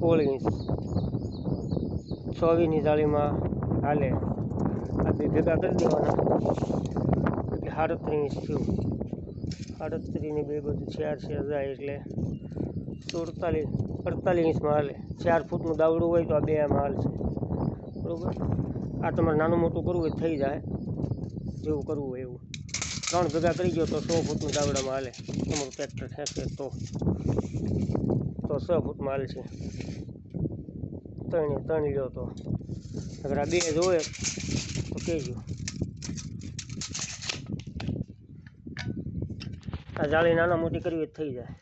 સોળ ઇંચ ચોવીની જાળીમાં હાલે. આ બે ભેગા કરી દેવાના. એટલે સાડત્રીસ થયું. સાડત્રીસની બે બધું ચાર છે જાય એટલે સુડતાલીસ અડતાલીસ ઇંચમાં હાલે. ચાર ફૂટનું દાવડું હોય તો આ બે આમાં હાલશે. બરાબર? આ તમારે નાનું મોટું કરવું હોય થઈ જાય. જેવું કરવું હોય એવું. ત્રણ ભેગા કરી ગયો તો સો ફૂટનું દાવડામાં હાલે. તમારું ટ્રેક્ટર ખેંચે તો તો છ ફૂટમાં હાલશે ત્રણે ત્રણ લ્યો તો. અગર આ બે જોવે તો કહેજો આ જાળી નાના મોટી કરવી થઈ જાય.